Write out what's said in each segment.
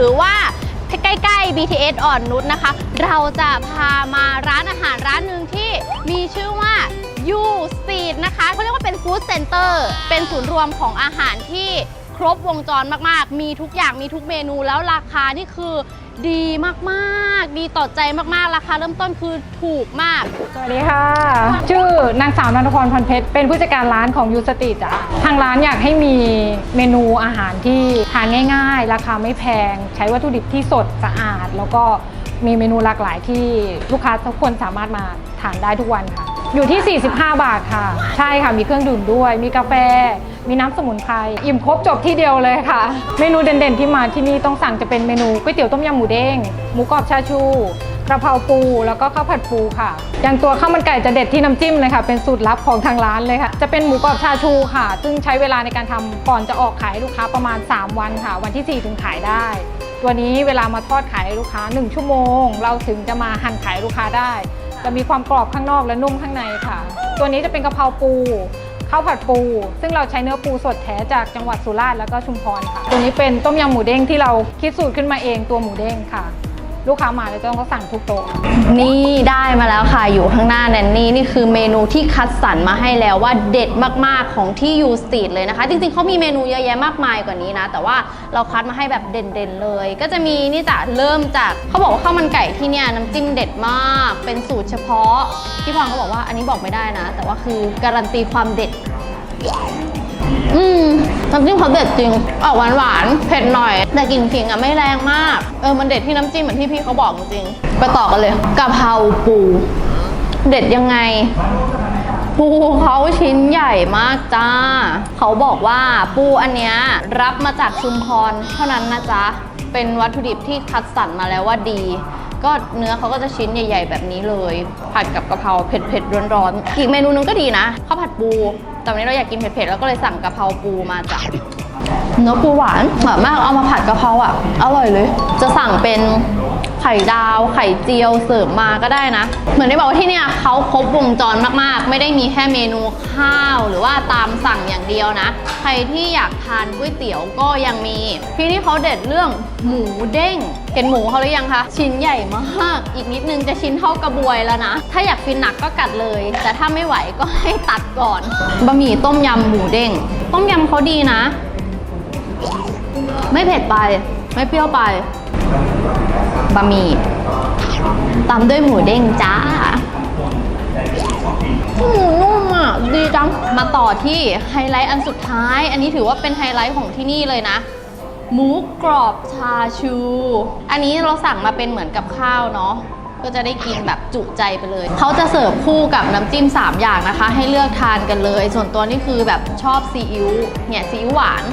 ือว่าใกล้ๆ BTS อ่อนนุชนะคะ เราจะพามาร้านอาหารร้านหนึ่งที่มีชื่อว่ายูซีดนะคะเขาเรียกว่าเป็นฟู้ดเซ็นเตอร์เป็นศูนย์รวมของอาหารที่ครบวงจรมากๆ มีทุกอย่างมีทุกเมนูแล้วราคานี่คือ ดีมากๆ ดีต่อใจมากๆ ราคาเริ่มต้นคือถูกมาก สวัสดีค่ะ ชื่อนางสาวนันทพรพันเพชร เป็นผู้จัดการร้านของยูสติจ้ะทางร้านอยากให้มีเมนูอาหารที่ทานง่าย ๆ ราคาไม่แพง ใช้วัตถุดิบที่สดสะอาด แล้วก็มีเมนูหลากหลายที่ลูกค้าทุกคนสามารถมาทานได้ทุกวันค่ะ อยู่ที่ 45 บาทค่ะ ใช่ค่ะ มีเครื่องดื่มด้วย มีกาแฟ มีน้ำสมุนไพรอิ่มครบจบที่เดียวเลยค่ะ เมนูเด่นๆที่มาที่นี่ต้องสั่งจะเป็นเมนูก๋วยเตี๋ยวต้มยำหมูเด้งหมูกรอบชาชูกระเพราปูแล้วก็ข้าวผัดปูค่ะ อย่างตัวข้าวมันไก่จะเด็ดที่น้ำจิ้มเลยค่ะ เป็นสูตรลับของทางร้านเลยค่ะ จะเป็นหมูกรอบชาชูค่ะ ซึ่งใช้เวลาในการทำก่อนจะออกขายลูกค้าประมาณ 3 วันค่ะ วันที่ 4 ถึงขายได้ ตัวนี้เวลามาทอดขายลูกค้า 1 ชั่วโมง เราถึงจะมาหั่นขายลูกค้าได้ จะมีความกรอบข้างนอกและนุ่มข้างในค่ะ ตัวนี้จะเป็นกระเพราปู ข้าวผัดปู ซึ่งเราใช้เนื้อปูสดแท้จากจังหวัดสุราษฎร์แล้วก็ชุมพรค่ะ ตัวนี้เป็นต้มยำหมูเด้งที่เราคิดสูตรขึ้นมาเองตัวหมูเด้งค่ะ ลูกค้ามาแล้วจะต้องสั่งทุกโต๊ะนี่ได้มาแล้วค่ะอยู่ข้างหน้าแนนนี่นี่คือเมนูที่คัดสรรมาให้แล้วว่าเด็ดมากๆของที่ยูสตรีทเลยนะคะ จริงๆเขามีเมนูเยอะแยะมากมายกว่านี้นะ แต่ว่าเราคัดมาให้แบบเด่นๆเลย ก็จะมีนี่จะเริ่มจากเขาบอกว่าข้าวมันไก่ที่เนี่ยน้ำจิ้มเด็ดมากเป็นสูตรเฉพาะพี่พรเขาบอกว่าอันนี้บอกไม่ได้นะ แต่ว่าคือการันตีความเด็ดอืม น้ำจิ้มเขาเด็ดจริง ออกหวานหวานเผ็ดหน่อย แต่กลิ่นขิงอะไม่แรงมาก เออมันเด็ดที่น้ำจิ้มเหมือนที่พี่เขาบอกจริงไปต่อกันเลยกะเพราปู เด็ดยังไง ปูเขาชิ้นใหญ่มากจ้า เขาบอกว่าปูอันเนี้ยรับมาจากชุมพรเท่านั้นนะจ๊ะ เป็นวัตถุดิบที่คัดสรรมาแล้วว่าดีก็เนื้อเขาก็จะชิ้นใหญ่ ๆ แบบนี้เลย ผัดกับกะเพราเผ็ดๆร้อนๆ อีกเมนูนึงก็ดีนะข้าวผัดปู แต่วันนี้เราอยากกินเผ็ดๆแล้วก็เลยสั่งกะเพราปูมาจ้ะเนื้อปูหวานหวานมากเอามาผัดกะเพราอะอร่อยเลย จะสั่งเป็น ไข่ดาว ไข่เจียวเสิร์ฟมาก็ได้นะ เหมือนได้บอกว่าที่เนี่ยเขาครบวงจรมากๆ ไม่ได้มีแค่เมนูข้าวหรือว่าตามสั่งอย่างเดียวนะ ใครที่อยากทานก๋วยเตี๋ยวก็ยังมี ที่นี่เขาเด็ดเรื่องหมูเด้งเห็นหมูเขาหรือยังคะชิ้นใหญ่มากอีกนิดนึงจะชิ้นเท่ากระบวยแล้วนะ ถ้าอยากฟินหนักก็กัดเลย แต่ถ้าไม่ไหวก็ให้ตัดก่อนบะหมี่ต้มยำหมูเด้งต้มยำเขาดีนะ ไม่เผ็ดไป ไม่เปรี้ยวไป บะหมี่ตามด้วยหมูเด้งจ้าหมูนุ่มอะดีจัง มาต่อที่ไฮไลท์อันสุดท้าย อันนี้ถือว่าเป็นไฮไลท์ของที่นี่เลยนะ หมูกรอบชาชู อันนี้เราสั่งมาเป็นเหมือนกับข้าวเนาะก็จะได้กินแบบจุใจไปเลย เขาจะเสิร์ฟคู่กับน้ำจิ้ม 3 อย่างนะคะ ให้เลือกทานกันเลย ส่วนตัวนี่คือแบบชอบซีอิ๊วเนี่ยซีอิ๊วหวาน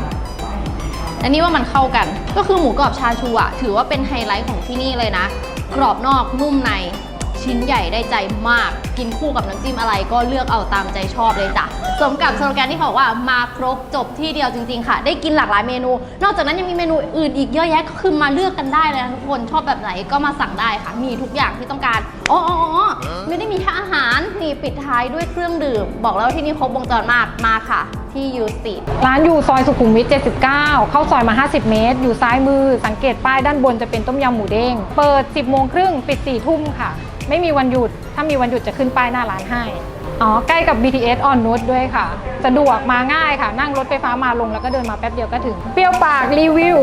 อันนี้ว่ามันเข้ากัน ก็คือหมูกรอบชาชูอะถือว่าเป็นไฮไลท์ของที่นี่เลยนะ กรอบนอกนุ่มใน ชิ้นใหญ่ได้ใจมาก กินคู่กับน้ำจิ้มอะไรก็เลือกเอาตามใจชอบเลยจ้ะสมกับสโลแกนที่บอกว่ามาครบจบที่เดียวจริงๆค่ะ ได้กินหลากหลายเมนู นอกจากนั้นยังมีเมนูอื่นอีกเยอะแยะก็คือมาเลือกกันได้เลยนะทุกคนชอบแบบไหนก็มาสั่งได้ค่ะ มีทุกอย่างที่ต้องการอ๋ออ๋อไม่ได้มีแค่อาหารนี่ปิดท้ายด้วยเครื่องดื่ม บอกแล้วว่าที่นี่ครบวงจรมากมาค่ะที่ยูสตีร้านอยู่ซอยสุขุมวิท 79 เข้าซอยมา 50 เมตร อยู่ซ้ายมือ สังเกตป้ายด้านบนจะเป็นต้มยำหมูเด้ง เปิด 10 โมงครึ่ง ปิด 4 ทุ่มค่ะ ไม่มีวันหยุด ถ้ามีวันหยุดจะขึ้นป้ายหน้าร้านให้ อ๋อ ใกล้กับ BTS อ่อนนุชด้วยค่ะ สะดวกมาง่ายค่ะ นั่งรถไฟฟ้ามาลงแล้วก็เดินมาแป๊บเดียวก็ถึง เปรี้ยวปากรีวิว